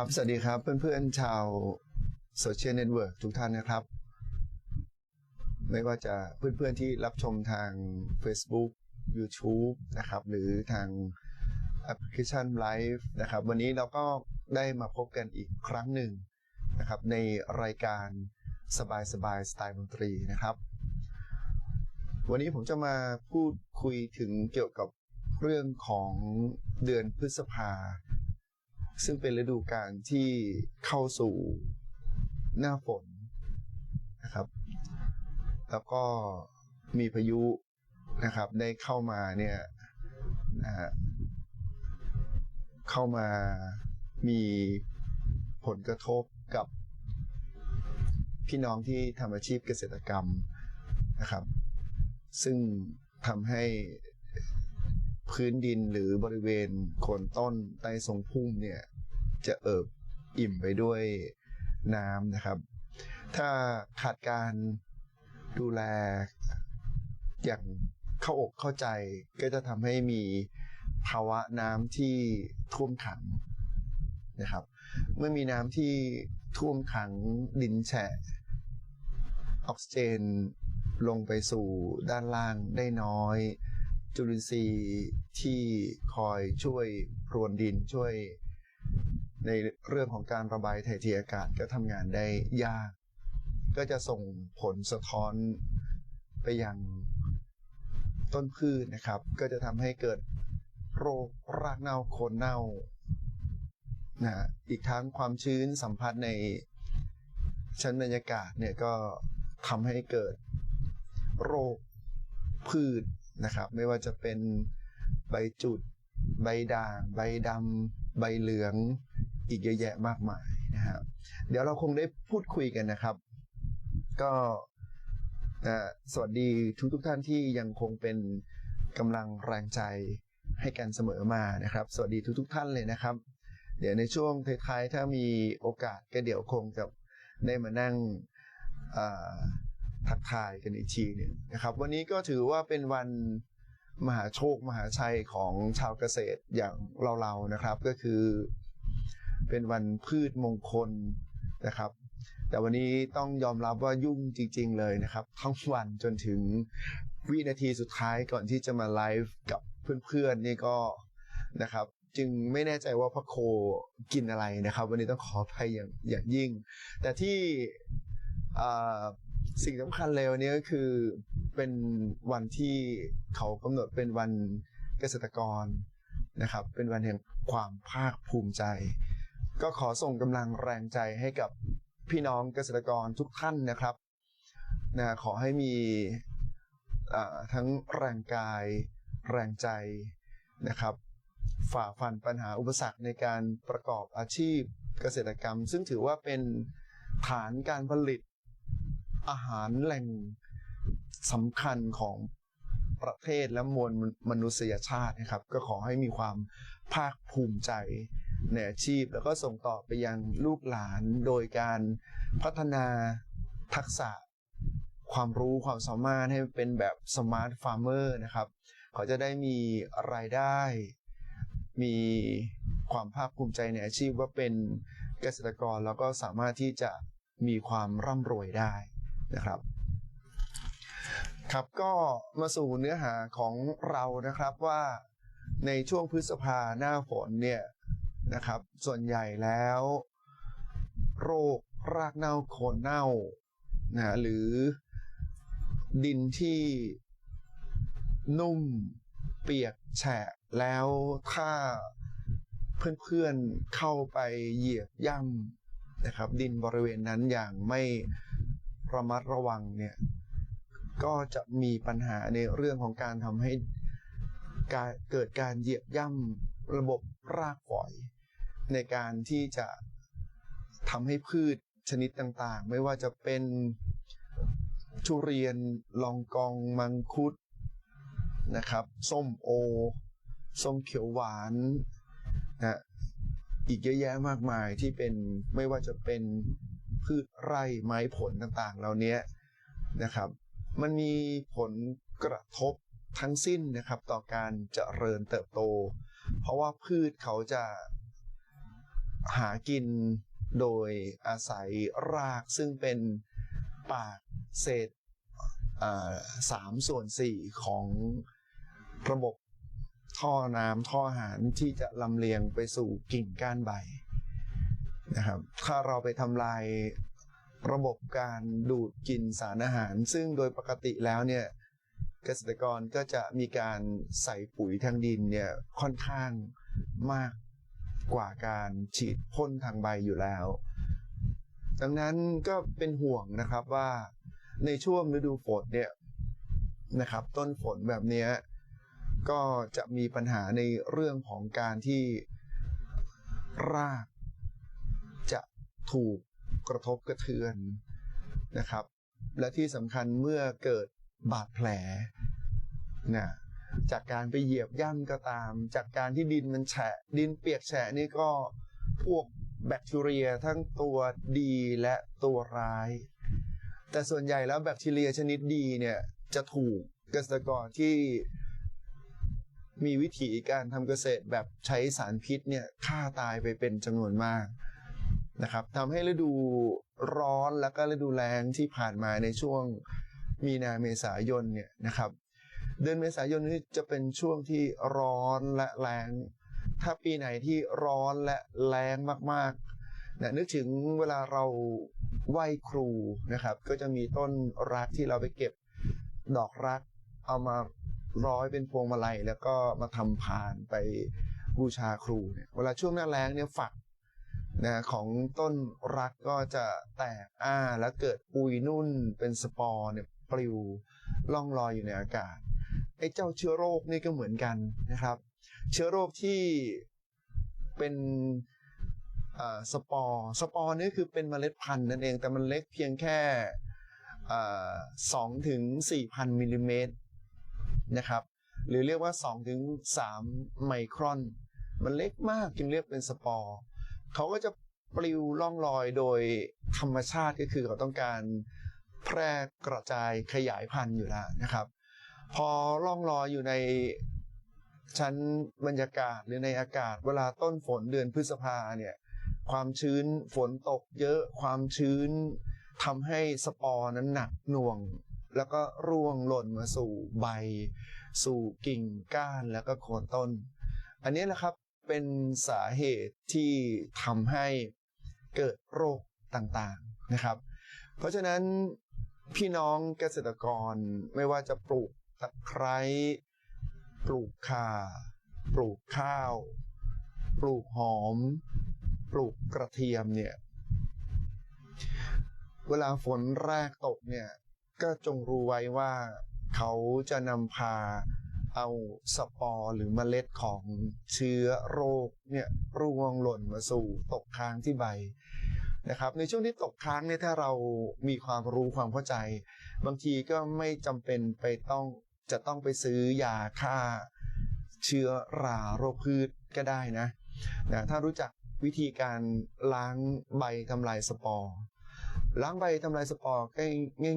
ครับ สวัสดีครับ เพื่อนๆชาวโซเชียลเน็ตเวิร์กทุกท่านนะครับ ไม่ว่าจะเพื่อนๆที่รับชมทาง Facebook YouTube นะครับ หรือทางแอปพลิเคชัน Live นะครับ วันนี้เราก็ได้มาพบกันอีกครั้งหนึ่งนะครับ ในรายการสบายสบายสไตล์ดนตรีนะครับ วันนี้ผมจะมาพูดคุยถึงเกี่ยวกับเรื่องของเดือนพฤษภา ซึ่งเป็นฤดูกาลที่เข้าสู่หน้าฝนนะครับ แล้วก็มีพายุนะครับ ได้เข้ามาเนี่ยนะฮะเข้ามามีผลกระทบกับพี่น้องที่ทำอาชีพเกษตรกรรมนะครับ ซึ่งทำให้ พื้นดินหรือบริเวณโคนต้นใต้ทรงพุ่มเนี่ยจะเอิบอิ่มไปด้วยน้ำนะครับ ถ้าขาดการดูแลอย่างเข้าอกเข้าใจก็จะทำให้มีภาวะน้ำที่ท่วมขังนะครับ เมื่อมีน้ำที่ท่วมขังดินแฉะออกซิเจนลงไปสู่ด้านล่างได้น้อย จุลินทรีย์ที่คอยช่วยพรวนดินช่วยในเรื่องของการระบายถ่ายเทอากาศก็ทำงานได้ยาก ก็จะส่งผลสะท้อนไปยังต้นพืชนะครับ ก็จะทำให้เกิดโรครากเน่าโคนเน่านะฮะอีกทั้งความชื้นสัมผัสในชั้นบรรยากาศเนี่ยก็ทำให้เกิดโรคพืช นะครับ ไม่ว่าจะเป็นใบจุด ใบด่าง ใบดำใบเหลือง อีกเยอะแยะมากมายนะครับเดี๋ยวเราคงได้พูดคุยกันนะครับ ก็สวัสดีทุกทุกท่านที่ยังคงเป็นกำลังแรงใจให้กันเสมอมานะครับ สวัสดีทุกทุกท่านเลยนะครับ เดี๋ยวในช่วงท้ายๆถ้ามีโอกาสก็เดี๋ยวคงจะได้มานั่งอ่า ทักทายกันอีกทีหนึ่งนะครับ วันนี้ก็ถือว่าเป็นวันมหาโชคมหาชัยของชาวเกษตรอย่างเราๆนะครับ ก็คือเป็นวันพืชมงคลนะครับ แต่วันนี้ต้องยอมรับว่ายุ่งจริง ๆ เลยนะครับทั้งวันจนถึงวินาทีสุดท้ายก่อนที่จะมาไลฟ์กับเพื่อนๆนี่ก็นะครับจึงไม่แน่ใจว่าพระโคกินอะไรนะครับ วันนี้ต้องขออภัยอย่างอย่างยิ่ง แต่ที่ สิ่งสำคัญเลยวันนี้ก็คือเป็นวันที่เขากำหนดเป็นวันเกษตรกรนะครับ เป็นวันแห่งความภาคภูมิใจ ก็ขอส่งกำลังแรงใจให้กับพี่น้องเกษตรกรทุกท่านนะครับนะขอให้มีทั้งแรงกายแรงใจนะครับ ฝ่าฟันปัญหาอุปสรรคในการประกอบอาชีพเกษตรกรรม ซึ่งถือว่าเป็นฐานการผลิต อาหารแหล่งสำคัญของประเทศและมวลมนุษยชาตินะครับ ก็ขอให้มีความภาคภูมิใจในอาชีพ แล้วก็ส่งต่อไปยังลูกหลานโดยการพัฒนาทักษะความรู้ความสามารถให้เป็นแบบสมาร์ทฟาร์มเมอร์นะครับเขาจะได้มีรายได้ มีความภาคภูมิใจในอาชีพว่าเป็นเกษตรกรแล้วก็สามารถที่จะมีความร่ำรวยได้ นะครับครับก็มาสู่เนื้อหาของเรานะครับว่าในช่วงพฤษภาหน้าฝนเนี่ยนะครับ ส่วนใหญ่แล้ว โรครากเน่าโคนเน่านะหรือดินที่นุ่มเปียกแฉะแล้วถ้าเพื่อนๆเข้าไปเหยียบย่ำนะครับ ดินบริเวณนั้นอย่างไม่ ระมัดระวังเนี่ยก็จะมีปัญหาในเรื่องของการทำให้การเกิดการเหยียบย่ำระบบรากฝอย ในการที่จะทำให้พืชชนิดต่างๆ ไม่ว่าจะเป็นทุเรียนลองกองมังคุดนะครับ ส้มโอ ส้มเขียวหวานนะอีกเยอะแยะมากมายที่เป็นไม่ว่าจะเป็น พืชไร่ไม้ผลต่างๆ เหล่านี้นะครับ มันมีผลกระทบทั้งสิ้นนะครับ ต่อการเจริญเติบโต เพราะว่าพืชเขาจะหากินโดยอาศัยรากซึ่งเป็นปากเศษสามส่วนสี่ของระบบท่อน้ำท่ออาหารที่จะลำเลียงไปสู่กิ่งก้านใบ นะครับถ้าเราไปทำลายระบบการดูดกินสารอาหาร ซึ่งโดยปกติแล้วเนี่ยเกษตรกรก็จะมีการใส่ปุ๋ยทางดินเนี่ยค่อนข้างมากกว่าการฉีดพ่นทางใบอยู่แล้ว ดังนั้นก็เป็นห่วงนะครับว่าในช่วงฤดูฝนเนี่ยนะครับ ต้นฝนแบบนี้ก็จะมีปัญหาในเรื่องของการที่ราก ถูกกระทบกระเทือนนะครับ และที่สำคัญเมื่อเกิดบาดแผลนะจากการไปเหยียบย่ำก็ตาม จากการที่ดินมันแฉะดินเปียกแฉะนี่ก็พวกแบคทีเรียทั้งตัวดีและตัวร้าย แต่ส่วนใหญ่แล้วแบคทีเรียชนิดดีเนี่ยจะถูกเกษตรกรที่มีวิธีการทำเกษตรแบบใช้สารพิษเนี่ยฆ่าตายไปเป็นจำนวนมาก นะครับทำให้ฤดูร้อนแล้วก็ฤดูแล้งที่ผ่านมาในช่วงมีนาเมษายนเนี่ยนะครับ เดือนเมษายนนี้จะเป็นช่วงที่ร้อนและแรงถ้าปีไหนที่ร้อนและแรงมากๆนะนึกถึงเวลาเราไหว้ครูนะครับ ก็จะมีต้นรักที่เราไปเก็บดอกรัก เอามาร้อยเป็นพวงมาลัยแล้วก็มาทำพานไปบูชาครูเนี่ยเวลาช่วงหน้าแล้งเนี่ยฝัก นะของต้นรักก็จะแตกอ้าแล้วเกิดปุยนุ่นเป็นสปอร์เนี่ยปลิวล่องลอยอยู่ในอากาศไอ้เจ้าเชื้อโรคนี่ก็เหมือนกันนะครับ เชื้อโรคที่เป็นสปอร์สปอร์นี่คือเป็นเมล็ดพันธุ์นั่นเองแต่มันเล็กเพียงแค่สองถึงสี่พันมิลลิเมตรนะครับ หรือเรียกว่า2ถึง3ไมครอน มันเล็กมากจึงเรียกเป็นสปอร์ เขาก็จะปลิวล่องลอยโดยธรรมชาติก็คือเขาต้องการแพร่กระจายขยายพันธุ์อยู่แล้วนะครับ พอล่องลอยอยู่ในชั้นบรรยากาศหรือในอากาศเวลาต้นฝนเดือนพฤษภาเนี่ยความชื้นฝนตกเยอะความชื้นทำให้สปอร์นั้นหนักหน่วง แล้วก็ร่วงหล่นมาสู่ใบ สู่กิ่งก้านแล้วก็โคนต้น อันนี้แหละครับ เป็นสาเหตุที่ทำให้เกิดโรคต่างๆนะครับ เพราะฉะนั้นพี่น้องเกษตรกรไม่ว่าจะปลูกตะไคร้ปลูกข่า ปลูกข้าว ปลูกหอม ปลูกกระเทียมเนี่ย เวลาฝนแรกตกเนี่ย ก็จงรู้ไว้ว่าเขาจะนำพา เอาสปอร์หรือเมล็ดของเชื้อโรคเนี่ยร่วงหล่นมาสู่ตกค้างที่ใบนะครับ ในช่วงที่ตกค้างเนี่ยถ้าเรามีความรู้ความเข้าใจ บางทีก็ไม่จำเป็นไปต้องจะต้องไปซื้อยาฆ่า เชื้อราโรคพืชก็ได้นะนะถ้ารู้จักวิธีการล้างใบทำลายสปอร์ล้างใบทำลายสปอร์ก็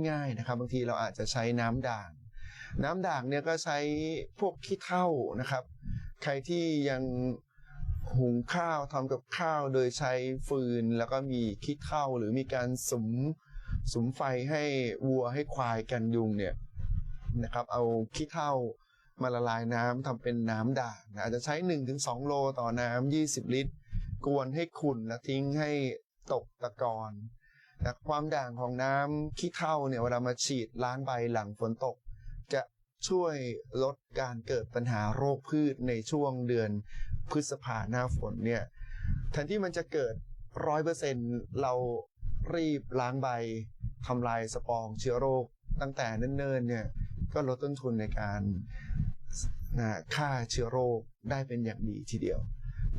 ง่าย ๆนะครับ บางทีเราอาจจะใช้น้ำด่าง น้ำด่างเนี่ยก็ใช้พวกขี้เถ้านะครับ ใครที่ยังหุงข้าวทำกับข้าวโดยใช้ฟืนแล้วก็มีขี้เถ้าหรือมีการสมสมไฟให้วัวให้ควายกันยุงเนี่ยนะครับ เอาขี้เถ้ามาละลายน้ำทำเป็นน้ำด่างอาจจะใช้ 1-2 โลต่อน้ำ20 ลิตร กวนให้ขุ่นแล้วทิ้งให้ตกตะกอนนะความด่างของน้ำขี้เถ้าเนี่ยเวลามาฉีดล้างใบหลังฝนตก ช่วยลดการเกิดปัญหาโรคพืชในช่วงเดือนพฤษภาหน้าฝนเนี่ยแทนที่มันจะเกิดร้อยเปอร์เซ็นเรารีบล้างใบทำลายสปองเชื้อโรคตั้งแต่เนิ่นๆเนี่ยก็ลดต้นทุนในการนะฆ่าเชื้อโรคได้เป็นอย่างดีทีเดียว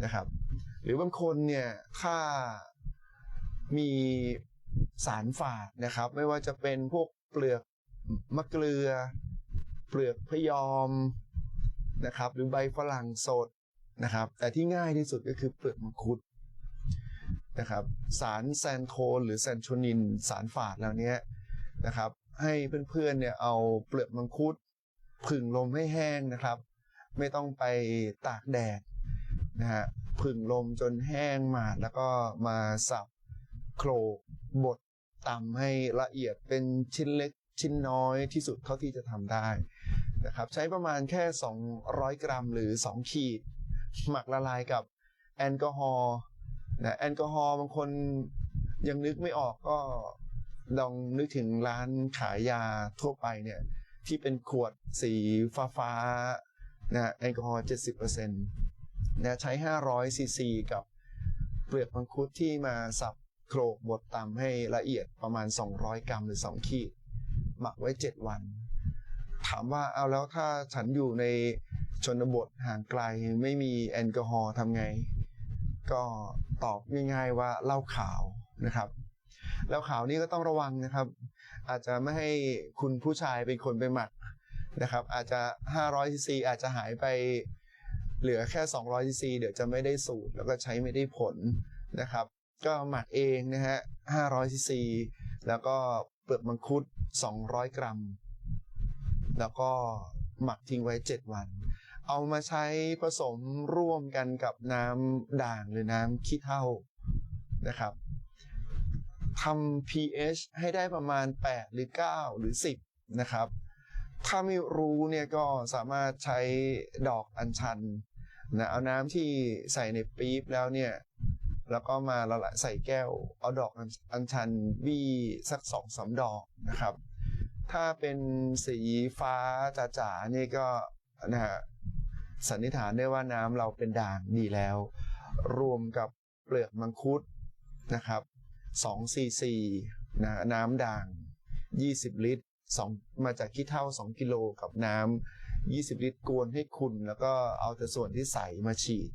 นะครับ หรือบางคนเนี่ยถ้ามีสารฝาดนะครับ ไม่ว่าจะเป็นพวกเปลือกมะเกลือ เปลือกพยอมนะครับ หรือใบฝรั่งสดนะครับ แต่ที่ง่ายที่สุดก็คือเปลือกมังคุดนะครับ สารแซนโทนหรือแซนโชนิน สารฝาดเหล่านี้นะครับ ให้เพื่อนๆเนี่ยเอาเปลือกมังคุดผึ่งลมให้แห้งนะครับ ไม่ต้องไปตากแดดนะฮะผึ่งลมจนแห้งหมาดแล้วก็มาสับโขลกบดตำให้ละเอียดเป็นชิ้นเล็กชิ้นน้อยที่สุดเท่าที่จะทำได้ นะครับใช้ประมาณแค่ 200 กรัมหรือ 2 ขีด หมักละลายกับแอลกอฮอล์นะแอลกอฮอล์บางคนยังนึกไม่ออกก็ลองนึกถึงร้านขายยาทั่วไปเนี่ยที่เป็นขวดสีฟ้าฟ้าๆนะแอลกอฮอล์70%นะใช้ 500 ซีซีกับเปลือกมังคุดที่มาสับโขลกบดตำให้ละเอียดประมาณ 200 กรัมหรือ 2 ขีด หมักไว้ 7 วัน ถามว่าเอาแล้วถ้าฉันอยู่ในชนบทห่างไกลไม่มีแอลกอฮอล์ทำไง ก็ตอบง่ายๆว่าเหล้าขาวนะครับเหล้าขาวนี่ก็ต้องระวังนะครับ อาจจะไม่ให้คุณผู้ชายเป็นคนไปหมักนะครับ อาจจะ 500ซีซีอาจจะหายไปเหลือแค่ 200ซีซีเดี๋ยวจะไม่ได้สูตรแล้วก็ใช้ไม่ได้ผลนะครับ ก็หมักเองนะฮะ500ซีซีแล้วก็เปลือกมังคุด 200 กรัม แล้วก็หมักทิ้งไว้ 7 วัน เอามาใช้ผสมร่วมกันกับน้ำด่างหรือน้ำขี้เถ้านะครับทำ pH ให้ได้ประมาณ 8 หรือ 9 หรือ 10 นะครับ ถ้าไม่รู้เนี่ยก็สามารถใช้ดอกอัญชันนะเอาน้ำที่ใส่ในปี๊บแล้วเนี่ย แล้วก็มาละลายใส่แก้ว เอาดอกอัญชันบี้สักสองสามดอกนะครับ ถ้าเป็นสีฟ้าจ๋าๆนี่ก็นะฮะสันนิษฐานได้ว่าน้ำเราเป็นด่างดีแล้ว รวมกับเปลือกมังคุดนะครับ2ซีซีนะน้ำด่าง 20 ลิตรสองมาจากขี้เถ้า2 กิโลกับน้ำ 20 ลิตรกวนให้คุณ แล้วก็เอาแต่ส่วนที่ใสมาฉีด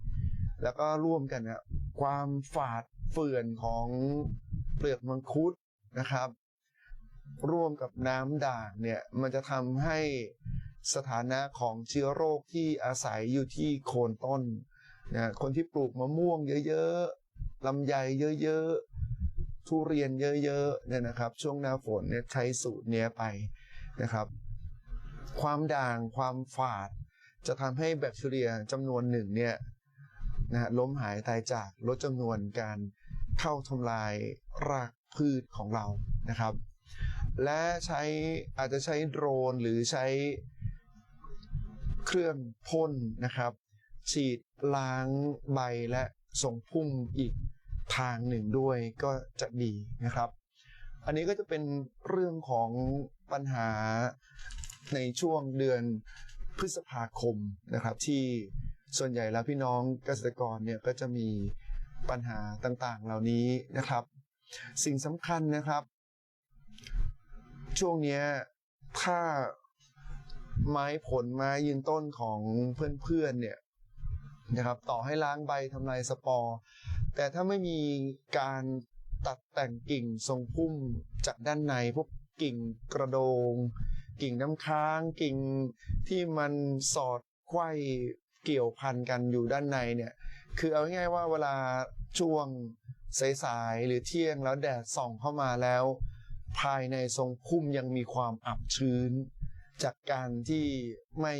แล้วก็ร่วมกันนะความฝาดเฟื่อนของเปลือกมังคุดนะครับ ร่วมกับน้ำด่างเนี่ยมันจะทำให้สถานะของเชื้อโรคที่อาศัยอยู่ที่โคนต้นนะคนที่ปลูกมะม่วงเยอะๆลำไยเยอะๆทุเรียนเยอะๆเนี่ยนะครับ ช่วงหน้าฝนเนี่ยใช้สูตรเนี้ยไปนะครับ ความด่างความฝาด จะทำให้แบคทีเรียจำนวนหนึ่งเนี่ยนะฮะล้มหายตายจากลดจำนวนการเข้าทำลายรากพืชของเรานะครับ และใช้อาจจะใช้โดรนหรือใช้เครื่องพ่นนะครับ ฉีดล้างใบและส่งพุ่มอีกทางหนึ่งด้วยก็จะดีนะครับ อันนี้ก็จะเป็นเรื่องของปัญหาในช่วงเดือนพฤษภาคมนะครับ ที่ส่วนใหญ่แล้วพี่น้องเกษตรกรเนี่ยก็จะมีปัญหาต่างๆ เหล่านี้นะครับ สิ่งสำคัญนะครับ ช่วงเนี้ยถ้าไม้ผลไม้ยืนต้นของเพื่อนๆเนี่ยนะครับ ต่อให้ล้างใบทำลายสปอร์ แต่ถ้าไม่มีการตัดแต่งกิ่งทรงพุ่มจากด้านในพวกกิ่งกระโดง กิ่งน้ำค้าง กิ่งที่มันสอดไข้เกี่ยวพันกันอยู่ด้านในเนี่ย คือเอาง่ายๆว่าเวลาช่วงสายๆหรือเที่ยงแล้วแดดส่องเข้ามาแล้ว ภายในทรงพุ่มยังมีความอับชื้น จากการที่ไม่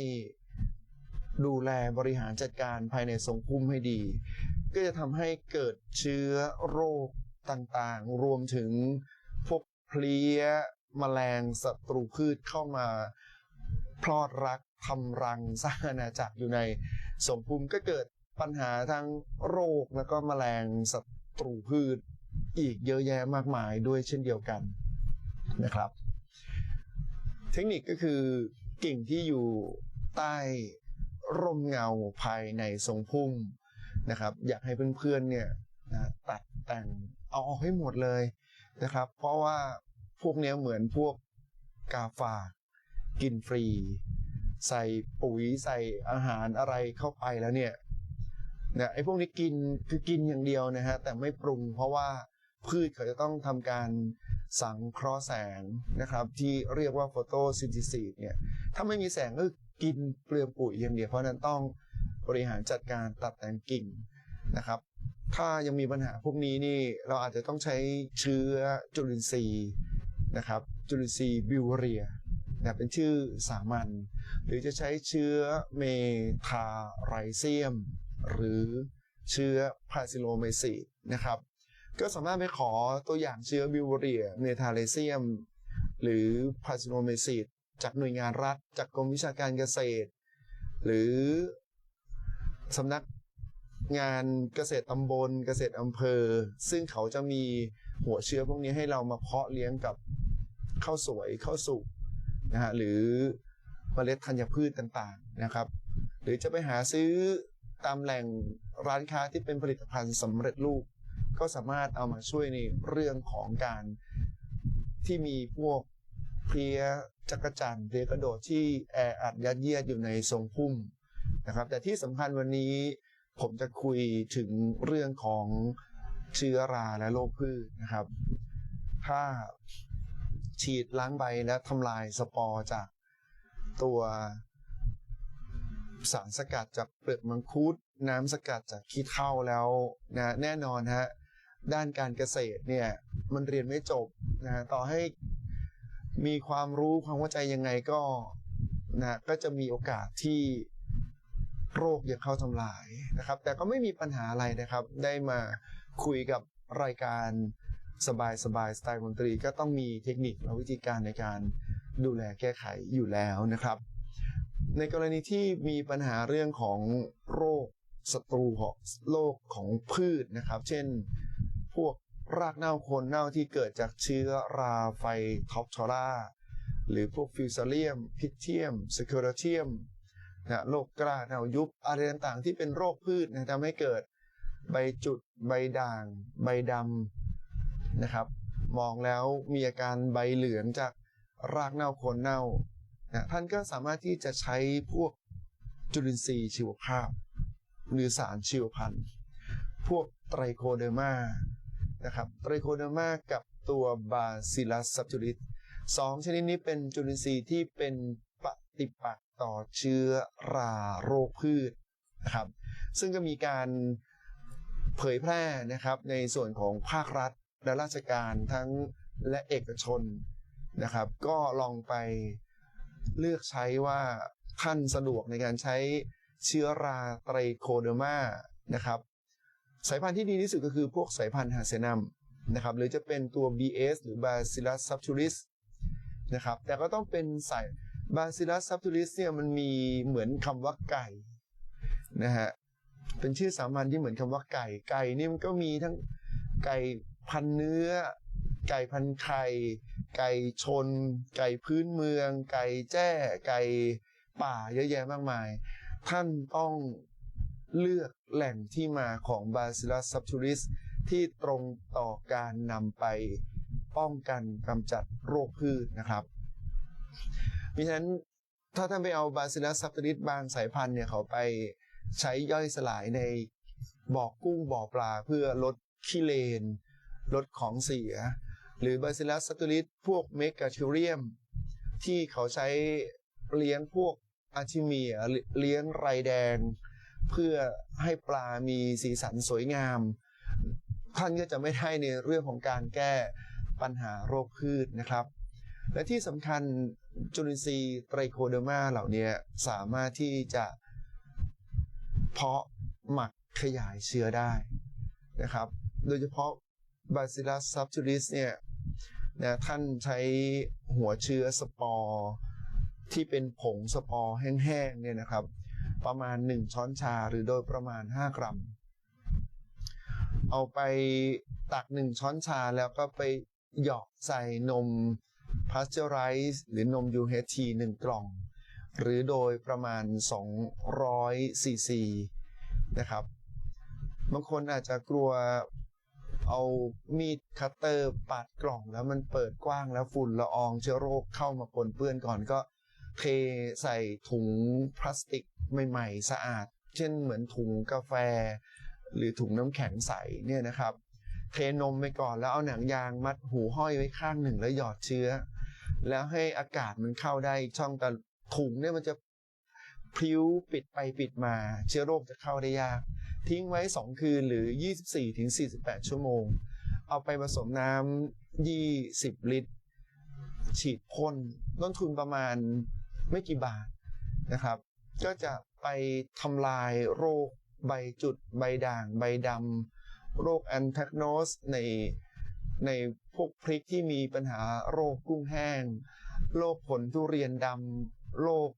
ดูแลบริหารจัดการภายในทรงพุ่มให้ดี ก็จะทำให้เกิดเชื้อโรคต่างๆ รวมถึงพวกเพลี้ยแมลงศัตรูพืชเข้ามาพลอดรักทำรังสร้างอาณาจักรอยู่ในทรงพุ่มก็เกิดปัญหาทั้งโรคแล้วก็แมลงศัตรูพืชอีกเยอะแยะมากมายด้วยเช่นเดียวกัน นะครับ เทคนิคก็คือกิ่งที่อยู่ใต้ร่มเงาภายในทรงพุ่มนะครับ อยากให้เพื่อนๆเนี่ยนะตัดแต่งเอาออกให้หมดเลยนะครับ เพราะว่าพวกเนี้ยเหมือนพวกกาฝากกินฟรี ใส่ปุ๋ยใส่อาหารอะไรเข้าไปแล้วเนี่ยนะไอ้พวกนี้กินคือกินอย่างเดียวนะฮะแต่ไม่ปรุงเพราะว่าพืชเขาจะต้องทำการ สังเคราะห์แสงนะครับ ที่เรียกว่าโฟโตซินธิซีเนี่ยถ้าไม่มีแสงก็กินเปลืองปุ๋ยอย่างเดียวเพราะนั้นต้องบริหารจัดการตัดแต่งกิ่งนะครับ ถ้ายังมีปัญหาพวกนี้นี่เราอาจจะต้องใช้เชื้อจุลินทรีย์นะครับ จุลินทรีย์บิวเรียนะเป็นชื่อสามัญหรือจะใช้เชื้อเมทาไรเซียม หรือเชื้อพาซิโลไมซีนะครับ ก็สามารถไปขอตัวอย่างเชื้อบิวเรียเมทาเลเซียม หรือพาซิโลไมซีจากหน่วยงานรัฐ จากกรมวิชาการเกษตร หรือสำนักงานเกษตรตำบลเกษตรอำเภอ ซึ่งเขาจะมีหัวเชื้อพวกนี้ให้เรามาเพาะเลี้ยงกับข้าวสวยข้าวสุกนะฮะหรือเมล็ดธัญพืชต่างๆนะครับ หรือจะไปหาซื้อตามแหล่งร้านค้าที่เป็นผลิตภัณฑ์สำเร็จรูป ก็สามารถเอามาช่วยในเรื่องของการที่มีพวกเพลียจักรจันเพลียกระโดดที่แออัดยัดเยียดอยู่ในทรงพุ่มนะครับ แต่ที่สำคัญวันนี้ผมจะคุยถึงเรื่องของเชื้อราและโรคพืชนะครับ ถ้าฉีดล้างใบและทำลายสปอร์จากตัวสารสกัดจากเปลือกมังคุดน้ำสกัดจากขี้เถ้าแล้วนะแน่นอนฮะ ด้านการเกษตรเนี่ยมันเรียนไม่จบนะต่อให้มีความรู้ความเข้าใจยังไงก็นะก็จะมีโอกาสที่โรคยังเข้าทำลายนะครับ แต่ก็ไม่มีปัญหาอะไรนะครับ ได้มาคุยกับรายการสบายสบายสไตล์มนตรีก็ต้องมีเทคนิคและวิธีการในการดูแลแก้ไขอยู่แล้วนะครับ ในกรณีที่มีปัญหาเรื่องของโรคศัตรูของโรคของพืชนะครับ เช่น พวกรากเน่าโคนเน่าที่เกิดจากเชื้อราไฟท็อปทอราหรือพวกฟิวซาเลียม พิเทียมสเคราเทียมนะโรคกล้าเน่ายุบอะไรต่างๆที่เป็นโรคพืชนะทำให้เกิดใบจุด ใบด่าง ใบดำนะครับ มองแล้วมีอาการใบเหลืองจากรากเน่าโคนเน่านะท่านก็สามารถที่จะใช้พวกจุลินทรีย์ชีวภาพ หรือสารชีวพันธุ์ พวกไตรโคเดอร์มา นะครับไตรโคเดอร์มากับตัวบาซิลัสซับจูริสสองชนิดนี้เป็นจุลินทรีย์ที่เป็นปฏิปักษ์ต่อเชื้อราโรคพืชนะครับซึ่งก็มีการเผยแพร่นะครับในส่วนของภาครัฐและราชการทั้งและเอกชนนะครับ ก็ลองไปเลือกใช้ว่าท่านสะดวกในการใช้เชื้อราไตรโคเดอร์มานะครับ สายพันธุ์ที่ดีที่สุดก็คือพวกสายพันธุ์ฮาเซนัมนะครับหรือจะเป็นตัว BS หรือ Bacillus subtilis นะครับแต่ก็ต้องเป็นสาย Bacillus subtilis เนี่ยมันมีเหมือนคำว่าไก่นะฮะเป็นชื่อสามัญที่เหมือนคำว่าไก่ไก่นี่มันก็มีทั้งไก่พันเนื้อ ไก่พันไข่ไก่ชน ไก่พื้นเมือง ไก่แจ้ ไก่ป่าเยอะแยะมากมาย ท่านต้อง เลือกแหล่งที่มาของ Bacillus subtilis ที่ตรงต่อการนำไปป้องกันกำจัดโรคพืชนะครับมิฉะนั้นถ้าท่านไปเอา Bacillus subtilis บางสายพันธุ์เนี่ยเขาไปใช้ย่อยสลายในบ่อกุ้งบ่อปลาเพื่อลดขี้เลน ลดของเสีย หรือ Bacillus subtilis พวกเมกาเทเรียม ที่เขาใช้เลี้ยงพวกอาชิเมียเลี้ยงไรแดง เพื่อให้ปลามีสีสันสวยงาม ท่านก็จะไม่ได้ในเรื่องของการแก้ปัญหาโรคพืชนะครับ และที่สำคัญจุลินทรีย์ไตรโคเดอร์มาเหล่านี้สามารถที่จะเพาะหมักขยายเชื้อได้นะครับ โดยเฉพาะ Bacillus subtilis เนี่ยนะท่านใช้หัวเชื้อสปอร์ที่เป็นผงสปอร์แห้งๆเนี่ยนะครับ ประมาณ 1 ช้อนชาหรือโดยประมาณ 5 กรัม เอาไปตัก 1 ช้อนชาแล้วก็ไปหยอกใส่นมพาสเจอไรส์หรือนม UHT 1 กล่อง หรือโดยประมาณ 200ซีซีนะครับ บางคนอาจจะกลัวเอามีดคัตเตอร์ปาดกล่องแล้วมันเปิดกว้างแล้วฝุ่นละอองเชื้อโรคเข้ามาปนเปื้อนก่อนก็ เทใส่ถุงพลาสติกใหม่ๆ สะอาด เช่นเหมือนถุงกาแฟ หรือถุงน้ำแข็งใสเนี่ยนะครับ เทนมไปก่อนแล้วเอาหนังยางมัดหูห้อยไว้ข้างหนึ่งแล้วหยอดเชื้อ แล้วให้อากาศมันเข้าได้ช่องแต่ถุงเนี่ยมันจะพิ้วปิดไปปิดมาเชื้อโรคจะเข้าได้ยาก ทิ้งไว้ 2 คืนหรือ 24-48 ชั่วโมง เอาไปผสมน้ำ20 ลิตร ฉีดพ่นต้นทุนประมาณ ไม่กี่บาทนะครับ ก็จะไปทำลายโรคใบจุด ใบด่าง ใบดำโรคแอนแทกโนสในในพวกพริกที่มีปัญหาโรคกุ้งแห้ง โรคผลทุเรียนดำโรค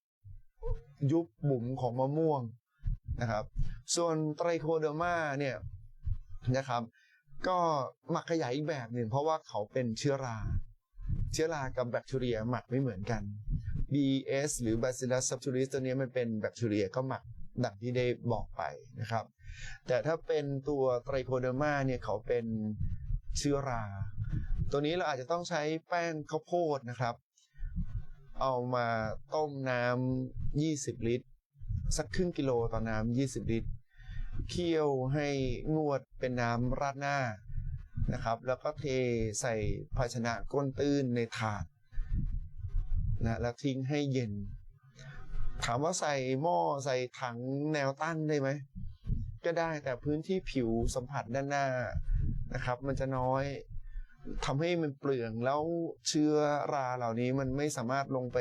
ยุบบุ๋มของมะม่วงนะครับ ส่วนไตรโคเดอร์มาเนี่ยนะครับ ก็หมักขยายอีกแบบหนึ่งเพราะว่าเขาเป็นเชื้อรา เชื้อรากับแบคทีเรียหมักไม่เหมือนกัน BS หรือ Bacillus subtilis ตัวนี้มันเป็นแบคทีเรียก็หมักดังที่ได้บอกไปนะครับ แต่ถ้าเป็นตัวไตรโคเดอร์มาเนี่ยเขาเป็นเชื้อรา ตัวนี้เราอาจจะต้องใช้แป้งข้าวโพดนะครับ เอามาต้มน้ำ 20 ลิตร สักครึ่งกิโลต่อน้ำ 20 ลิตร เคี่ยวให้งวดเป็นน้ำราดหน้านะครับ แล้วก็เทใส่ภาชนะก้นตื้นในถาด นะแล้วทิ้งให้เย็น ถามว่าใส่หม้อใส่ถังแนวตั้งได้ไหมก็ได้แต่พื้นที่ผิวสัมผัสด้านหน้านะครับ มันจะน้อยทำให้มันเปลืองแล้วเชื้อราเหล่านี้มันไม่สามารถลงไป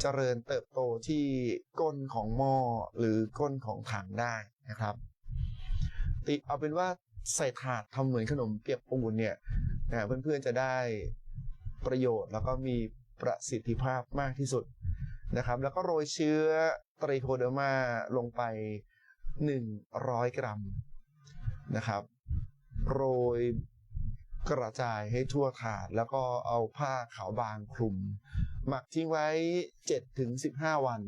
เจริญเติบโตที่ก้นของหม้อหรือก้นของถังได้นะครับ ติเอาเป็นว่าใส่ถาดทำเหมือนขนมเปียกปูนเนี่ยนะเพื่อนๆจะได้ประโยชน์แล้วก็มี ประสิทธิภาพมากที่สุดนะครับ แล้วก็โรยเชื้อไตรโคเดอร์มาลงไป 100 กรัมนะครับโรยกระจายให้ทั่วถาด แล้วก็เอาผ้าขาวบางคลุม หมักทิ้งไว้ 7-15 วัน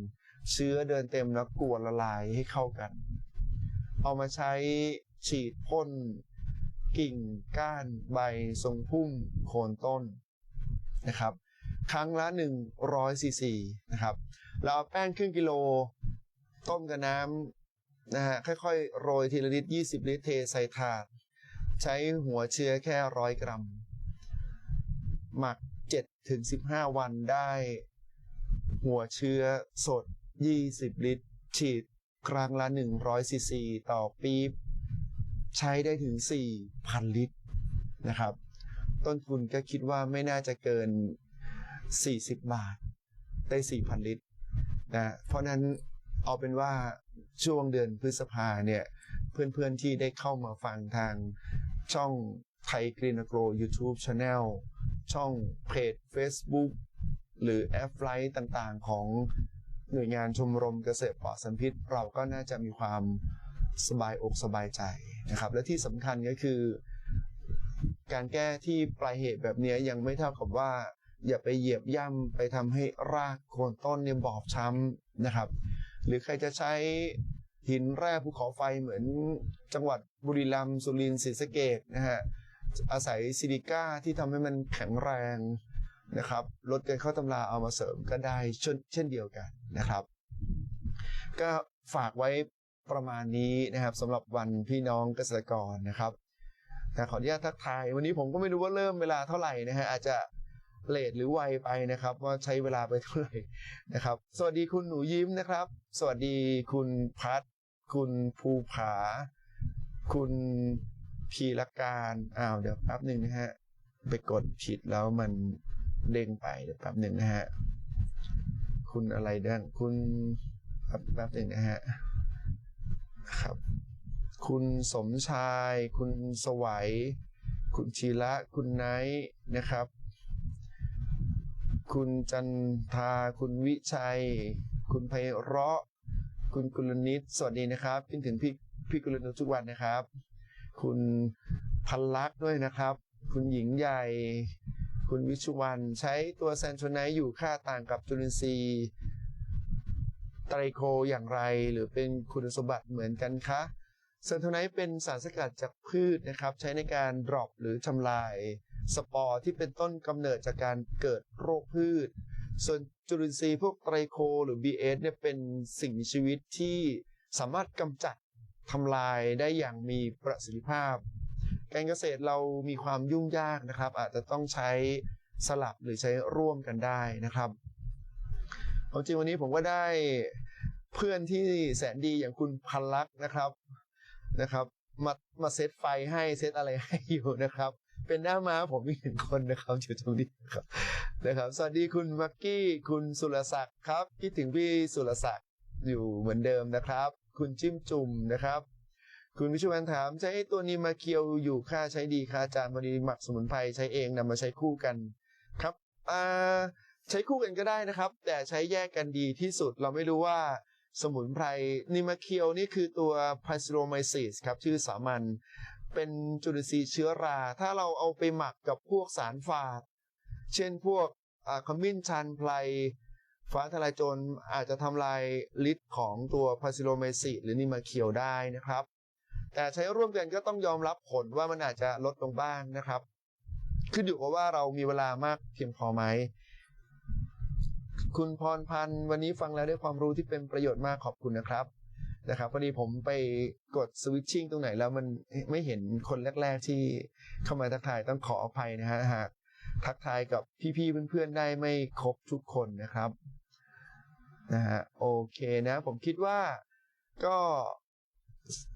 เชื้อเดินเต็มแล้วกวนละลายให้เข้ากัน เอามาใช้ฉีดพ่นกิ่งก้านใบทรงพุ่มโคนต้นนะครับ ครั้งละ100ซีซีนะครับเราเอาแป้งครึ่งกิโล ต้มกับน้ำนะฮะค่อยๆ โรยทีละลิตร20 ลิตรเทใส่ถาด ใช้หัวเชื้อแค่ร้อยกรัม หมัก7ถึง15 วันได้ หัวเชื้อสด 20 ลิตร ฉีดครั้งละ100ซีซีต่อปีบใช้ได้ถึง 4,000 ลิตรนะครับ ต้นทุนก็คิดว่าไม่น่าจะเกิน 40 บาท ได้ 4,000 ลิตรนะเพราะนั้นเอาเป็นว่าช่วงเดือนพฤษภาเนี่ย เพื่อนๆที่ได้เข้ามาฟังทางช่องไทยกรีนโกร YouTube Channel ช่องเพจ Facebook หรือแอปไลท์ต่างๆ ของหน่วยงานชมรมเกษตรปลอดสารพิษเราก็น่าจะมีความสบายอกสบายใจนะครับ และที่สำคัญก็คือ การแก้ที่ปลายเหตุแบบนี้ยังไม่เท่ากับว่า อย่าไปเหยียบย่ำไปทำให้รากโคนต้นเนี่ยบอบช้ำนะครับ หรือใครจะใช้หินแร่ภูเขาไฟเหมือนจังหวัดบุรีรัมย์สุรินทร์ศรีสะเกดนะฮะอาศัยซิลิก้าที่ทำให้มันแข็งแรงนะครับลดการเข้าตำราเอามาเสริมก็ได้เช่นเช่นเดียวกันนะครับ ก็ฝากไว้ประมาณนี้นะครับสำหรับวันพี่น้องเกษตรกรนะครับขออนุญาตทักทาย วันนี้ผมก็ไม่รู้ว่าเริ่มเวลาเท่าไหร่นะฮะอาจจะ เลทหรือไวไปนะครับ ว่าใช้เวลาไปเท่าไหร่นะครับ สวัสดีคุณหนูยิ้มนะครับ สวัสดีคุณพัดคุณภูผา คุณพีรการอ้าวเดี๋ยวแป๊บหนึ่งนะฮะไปกดผิดแล้วมันเด้งไปเดี๋ยวแป๊บหนึ่งนะฮะคุณอะไรเด้งคุณแป๊บแป๊บหนึ่งนะฮะครับ คุณสมชาย คุณสวัย คุณชีระคุณไนท์นะครับ คุณจันทา คุณวิชัย คุณไพเราะ คุณกุลนิตสวัสดีนะครับคิดถึงพี่พี่กุลนิตทุกวันนะครับ คุณพันลักษ์ด้วยนะครับ คุณหญิงใหญ่ คุณวิชุวันใช้ตัวแซนโชไนท์อยู่ค่าต่างกับจุลินทรีย์ไตรโคอย่างไร หรือเป็นคุณสมบัติเหมือนกันคะแซนโชไนท์เป็นสารสกัดจากพืชนะครับ ใช้ในการดรอปหรือทำลาย สปอร์ที่เป็นต้นกำเนิดจากการเกิดโรคพืช ส่วนจุลินทรีย์พวกไตรโคหรือ BS เนี่ยเป็นสิ่งมีชีวิตที่สามารถกำจัดทำลายได้อย่างมีประสิทธิภาพ การเกษตรเรามีความยุ่งยากนะครับ อาจจะต้องใช้สลับหรือใช้ร่วมกันได้นะครับเอาจริงวันนี้ผมก็ได้เพื่อนที่แสนดีอย่างคุณพันลักษ์นะครับนะครับ มามาเซตไฟให้เซตอะไรให้อยู่นะครับ เป็นหน้าม้าผมอีกหนึ่งคนนะครับอยู่ตรงนี้ครับนะครับ สวัสดีคุณมักกี้ คุณสุรศักดิ์ครับคิดถึงพี่สุรศักดิ์อยู่เหมือนเดิมนะครับ คุณจิ้มจุ่มนะครับ คุณวิชวันถามใช้ตัวนี้มาเคียวอยู่ค่าใช้ดีค่าจารย์พอดีหมักสมุนไพรใช้เองนำมาใช้คู่กันครับอ่าใช้คู่กันก็ได้นะครับ แต่ใช้แยกกันดีที่สุดเราไม่รู้ว่าสมุนไพรนิมาเคียวนี่คือตัว p a s i l o m y c i s ครับชื่อสามัญ เป็นจุลินทรีย์เชื้อรา ถ้าเราเอาไปหมักกับพวกสารฝาด เช่นพวกขมิ้นชันไพรฟ้าทลายโจรอาจจะทำลายฤทธิ์ของตัวพาซิโลเมซิหรือนิมาเคียวได้นะครับ แต่ใช้ร่วมกันก็ต้องยอมรับผลว่ามันอาจจะลดลงบ้างนะครับ ขึ้นอยู่กับว่าเรามีเวลามากเพียงพอไหม คุณพรพันธ์วันนี้ฟังแล้วได้ความรู้ที่เป็นประโยชน์มากขอบคุณนะครับ นะครับพอดีผมไปกดสวิตชิ่งตรงไหนแล้วมันไม่เห็นคนแรก ๆ ที่เข้ามาทักทายต้องขออภัยนะฮะหากทักทายกับพี่ๆเพื่อนๆได้ไม่ครบทุกคนนะครับนะฮะโอเคนะ ผมคิดว่าก็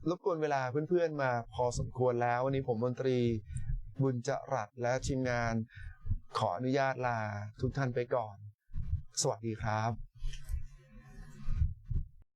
รบกวนเวลาเพื่อนๆมาพอสมควรแล้ว วันนี้ผมมนตรีบุญจรัสและทีมงานขออนุญาตลาทุกท่านไปก่อน สวัสดีครับ